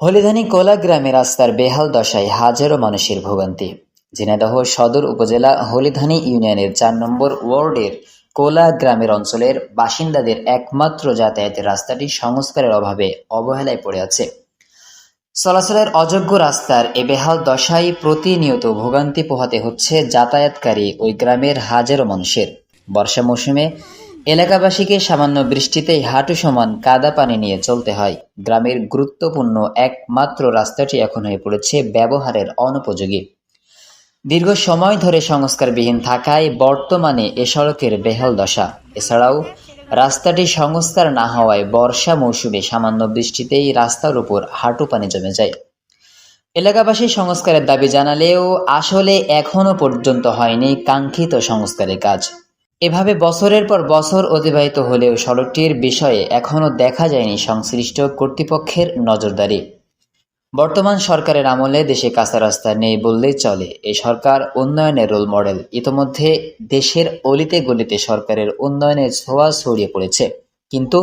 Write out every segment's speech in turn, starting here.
হলিধানি কোলা গ্রামে রাস্তার বেহাল দশায় হাজারো মানুষের ভোগান্তি। ঝিনাইদহ সদর উপজেলা হলিধানি ইউনিয়নের চার নম্বর ওয়ার্ডের কোলা গ্রামের অঞ্চলের বাসিন্দাদের একমাত্র যাতায়াতের রাস্তাটি সংস্কারের অভাবে অবহেলায় পড়ে আছে। চলাচলের অযোগ্য রাস্তার এ বেহাল দশায় প্রতিনিয়ত ভোগান্তি পোহাতে হচ্ছে যাতায়াতকারী ওই গ্রামের হাজারো মানুষের। বর্ষা মৌসুমে এলাকাবাসীকে সামান্য বৃষ্টিতেই হাঁটু সমান কাদা পানি নিয়ে চলতে হয়। গ্রামের গুরুত্বপূর্ণ একমাত্র রাস্তাটি এখন হয়ে পড়েছে ব্যবহারের অনুপযোগী। দীর্ঘ সময় ধরে সংস্কারবিহীন থাকায় বর্তমানে এ সড়কের বেহাল দশা। এছাড়াও রাস্তাটি সংস্কার না হওয়ায় বর্ষা মৌসুমে সামান্য বৃষ্টিতেই রাস্তার উপর হাঁটু পানি জমে যায়। এলাকাবাসী সংস্কারের দাবি জানালেও আসলে এখনও পর্যন্ত হয়নি কাঙ্ক্ষিত সংস্কারের কাজ। এভাবে বছরের পর বছর অতিবাহিত হলেও সড়কটির বিষয়ে এখনও দেখা যায়নি সংশ্লিষ্ট কর্তৃপক্ষের নজরদারি। বর্তমান সরকারের আমলে দেশে কাঁচা রাস্তা নেই বললেই চলে। এই সরকার উন্নয়নের রোল মডেল। ইতোমধ্যে দেশের অলিতে গলিতে সরকারের উন্নয়নের ছোঁয়া ছড়িয়ে পড়েছে। কিন্তু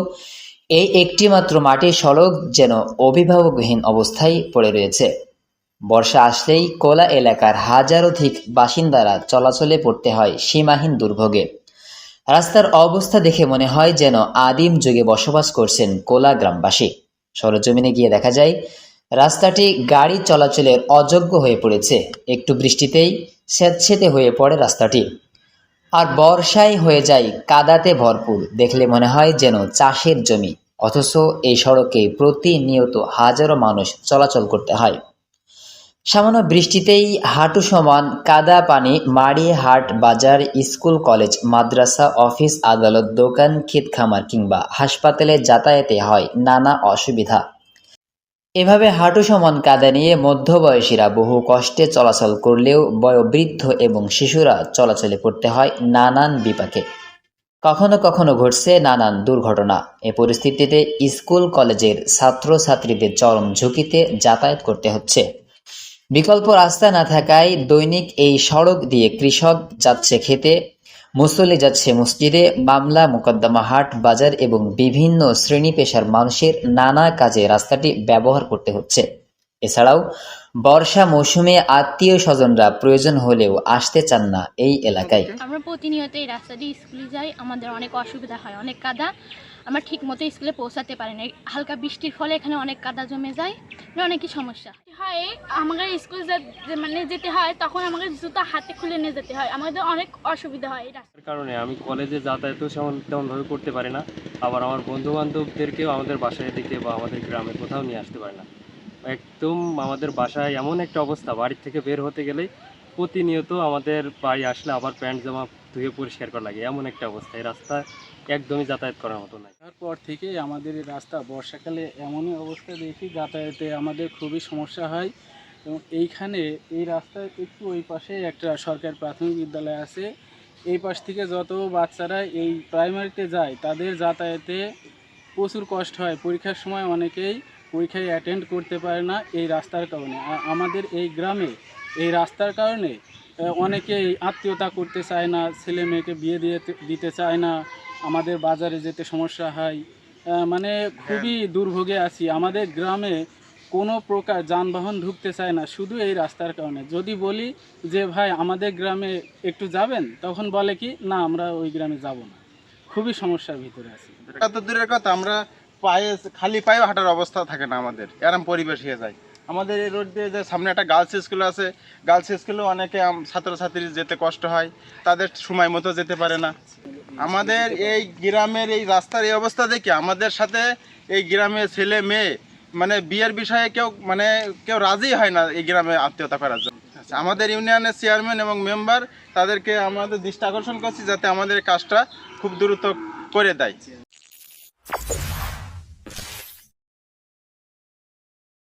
এই একটি মাত্র মাটির সড়ক যেন অভিভাবকহীন অবস্থায় পড়ে রয়েছে। বর্ষা আসলেই কোলা এলাকার হাজারোধিক বাসিন্দারা চলাচলে পড়তে হয় সীমাহীন দুর্ভোগে। রাস্তার অবস্থা দেখে মনে হয় যেন আদিম যুগে বসবাস করছেন কোলা গ্রামবাসী। সরজমিনে গিয়ে দেখা যায়, রাস্তাটি গাড়ি চলাচলের অযোগ্য হয়ে পড়েছে। একটু বৃষ্টিতেই স্যাঁতসেঁতে হয়ে পড়ে রাস্তাটি। আর বর্ষায় হয়ে যায় কাদাতে ভরপুর। দেখলে মনে হয় যেন চাষের জমি। অথচ এই সড়কে প্রতিনিয়ত হাজারো মানুষ চলাচল করতে হয়। সামান্য বৃষ্টিতেই হাঁটু সমান কাদা পানি মাড়িয়ে হাট বাজার স্কুল কলেজ, মাদ্রাসা, অফিস, আদালত, দোকান ক্ষেত খামার কিংবা হাসপাতালে যাতায়াতে হয় নানা অসুবিধা। এভাবে হাঁটু সমান কাদা নিয়ে মধ্যবয়সীরা বহু কষ্টে চলাচল করলেও বয়োবৃদ্ধ এবং শিশুরা চলাচলে পড়তে হয় নানান বিপাকে। কখনো কখনো ঘটছে নানান দুর্ঘটনা। এ পরিস্থিতিতে স্কুল কলেজের ছাত্রছাত্রীদের চরম ঝুঁকিতে যাতায়াত করতে হচ্ছে। বিকল্প রাস্তা না থাকায় দৈনিক এই সড়ক দিয়ে কৃষক যাচ্ছে খেতে, মুসল্লি যাচ্ছে মসজিদে, মামলা, মোকদ্দমা হাট, বাজার এবং বিভিন্ন শ্রেণি পেশার মানুষের নানা কাজে রাস্তাটি ব্যবহার করতে হচ্ছে। এছাড়াও, বর্ষা মৌসুমে আত্মীয় স্বজনরা প্রয়োজন হলেও আসতে চান না এই এলাকায়। আমরা প্রতিনিয়ত এই রাস্তা দিয়ে স্কুলে যাই, আমাদের অনেক অসুবিধা হয়, অনেক কাদা। আমরা ঠিক মতো স্কুলে পৌঁছাতে পারি না হালকা বৃষ্টির ফলে এখানে অনেক কাদা জমে যায় অনেকই সমস্যা। হয় আমাদের স্কুল মানে যেতে হয় তখন আমাদের জুতা হাতে খুলে নিয়ে যেতে হয়। আমাদের অনেক অসুবিধা হয় এই রাস্তা কারণে আমি কলেজে যাতায়াতও সেমন তেমনভাবে করতে পারি না। আবার আমার বন্ধু বান্ধবদেরকেও আমাদের বাসায় দিকে বা আমাদের গ্রামে কোথাও নিয়ে আসতে পারি না। একদম আমাদের বাসায় এমন একটা অবস্থা বাড়ির থেকে বের হতে গেলেই প্রতিনিয়ত আমাদের বাড়ি আসলে আবার প্যান্ট জামা ধুয়ে পরিষ্কার করা লাগে। এমন একটা অবস্থা। এই রাস্তা একদমই যাতায়াত করার মতো নাই তারপর থেকেই আমাদের এই রাস্তা বর্ষাকালে এমনই অবস্থা দেখি, যাতায়াতে আমাদের খুবই সমস্যা হয় এবং এইখানে এই রাস্তার একটু ওই পাশে একটা সরকারি প্রাথমিক বিদ্যালয় আছে। এই পাশ থেকে যত বাচ্চারা এই প্রাইমারিতে যায়, তাদের যাতায়াতে প্রচুর কষ্ট হয়। পরীক্ষার সময় অনেকেই পরীক্ষায় অ্যাটেন্ড করতে পারে না এই রাস্তার কারণে। আমাদের এই গ্রামে এই রাস্তার কারণে আহ, অনেকেই আত্মীয়তা করতে চায় না ছেলে মেয়েকে বিয়ে দিয়ে দিতে চায় না আমাদের বাজারে যেতে সমস্যা হয়। মানে খুবই দুর্ভোগে আছি। আমাদের গ্রামে কোনো প্রকার যানবাহন ঢুকতে চায় না শুধু এই রাস্তার কারণে। যদি বলি যে ভাই আমাদের গ্রামে একটু যাবেন? তখন বলে কি না আমরা ওই গ্রামে যাব না। খুবই সমস্যার ভিতরে আছি। এত দূরের কথা আমরা পায়ে, খালি পায়ে হাঁটার অবস্থা থাকে না আমাদের। এরম পরিবেশ হয়ে যায়। আমাদের এই রোড দিয়ে যে সামনে একটা গার্লস স্কুল আছে গার্লস স্কুলেও অনেকে ছাত্রছাত্রী যেতে কষ্ট হয়, তাদের সময় মতো যেতে পারে না। আমাদের এই গ্রামের এই রাস্তার এই অবস্থা দেখে আমাদের সাথে এই গ্রামের ছেলে মেয়ে মানে বিয়ের বিষয়ে কেউ মানে কেউ রাজি হয় না এই গ্রামে আত্মীয়তা করার জন্য। আমাদের ইউনিয়নের চেয়ারম্যান এবং মেম্বার তাদেরকে আমাদের দৃষ্টি আকর্ষণ করছি যাতে আমাদের কাজটা খুব দ্রুত করে দেয়।